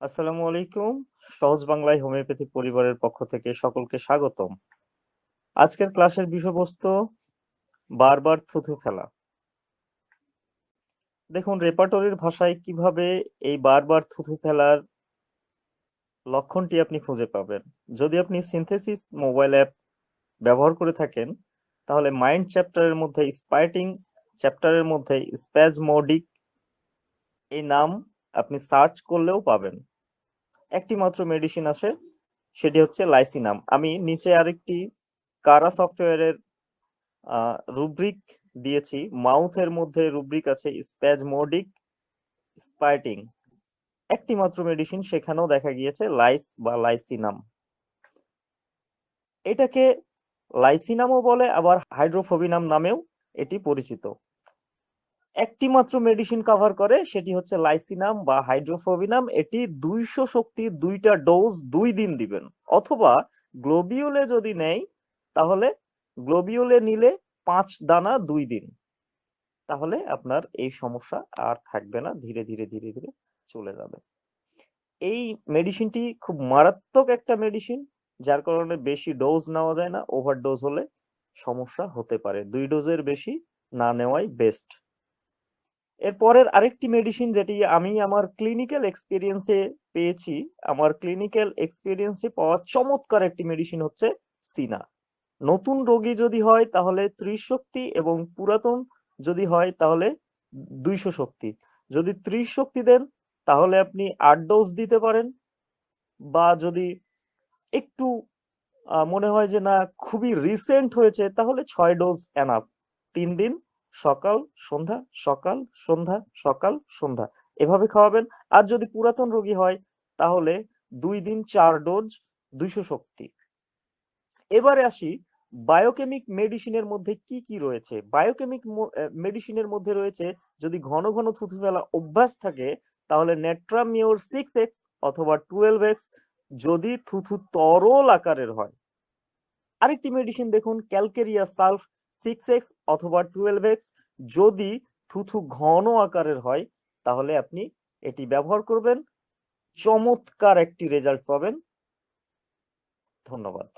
আসসালামু আলাইকুম। সহজ বাংলায় হোমিওপ্যাথি পরিবারের পক্ষ থেকে সকলকে স্বাগতম। আজকের ক্লাসের বিষয়বস্তু বারবার থুথু ফেলা। দেখুন রেপার্টরির ভাষায় কীভাবে এই বারবার থুথু ফেলার লক্ষণটি আপনি খুঁজে পাবেন। যদি আপনি সিনথেসিস মোবাইল অ্যাপ ব্যবহার করে থাকেন, তাহলে মাইন্ড চ্যাপ্টারের মধ্যে স্পাইটিং চ্যাপ্টারের মধ্যে স্প্যাজমোডিক এই নাম আপনি সার্চ করলেও পাবেন। একটি মাত্র মেডিসিন আসে, সেটি হচ্ছে লাইসিনাম। আমি নিচে আরেকটি কারা সফটওয়্যারের রুব্রিক দিয়েছি। মাউথের মধ্যে রুব্রিক আছে স্প্যাজমোডিক স্পাইটিং। একটি মাত্র মেডিসিন সেখানেও দেখা গিয়েছে লাইস বা লাইসিনাম। এটাকে লাইসিনামও বলে আবার হাইড্রোফোবিনাম নামেও এটি পরিচিত। একটি মাত্র মেডিসিন কভার করে সেটি হচ্ছে লাইসিনাম বা হাইড্রোফোবিনাম। এটি ২০০ শক্তির দুইটা ডোজ দুই দিন দিবেন। অথবা গ্লোবিউলে যদি নেয় তাহলে গ্লোবিউলে নিলে পাঁচ দানা দুই দিন। তাহলে আপনার এই সমস্যা আর থাকবে না। ধীরে, ধীরে, ধীরে, ধীরে চলে যাবে। এই মেডিসিনটি খুব মারাত্মক একটা মেডিসিন। যার কারণে বেশি ডোজ নেওয়া যায় না। ওভার ডোজ হলে সমস্যা হতে পারে। দুই ডোজের বেশি না নেওয়াই বেস্ট। এরপরের আরেকটি মেডিসিন যেটি আমি আমার ক্লিনিক্যাল এক্সপিরিয়েন্সে পেয়েছি। আমার ক্লিনিক্যাল এক্সপিরিয়েন্সে পাওয়া চমৎকার একটি মেডিসিন হচ্ছে সিনা। নতুন রোগী যদি হয় তাহলে ৩০ শক্তি এবং পুরাতন যদি হয় তাহলে ২০০ শক্তি। যদি ৩০ শক্তি দেন তাহলে আপনি আট ডোজ দিতে পারেন। বা যদি একটু মনে হয় যে না খুবই রিসেন্ট হয়েছে তাহলে ছয় ডোজ এনাফ। তিন দিন সকাল, সন্ধ্যা, সকাল, সন্ধ্যা, সকাল, সন্ধ্যা। এভাবে খাওয়াবেন। আর যদি পুরাতন রোগী হয় তাহলে দুই দিন চার ডোজ ২০০ শক্তি। এবারে আসি বায়োকেমিক মেডিসিনের মধ্যে কি, কি রয়েছে? বায়োকেমিক মেডিসিনের মধ্যে রয়েছে যদি ঘন, ঘন থুথু ফেলা অভ্যাস থাকে তাহলে নেট্রামিওর সিক্স এক্স অথবা 12x যদি থুথু তরল আকারের হয়। আরেকটি মেডিসিন দেখুন ক্যালকেরিয়া সালফ 6x অথবা 12x যদি থুথু ঘন আকারের হয়, তাহলে আপনি এটি ব্যবহার করবেন। চমৎকার একটি রেজাল্ট পাবেন। ধন্যবাদ।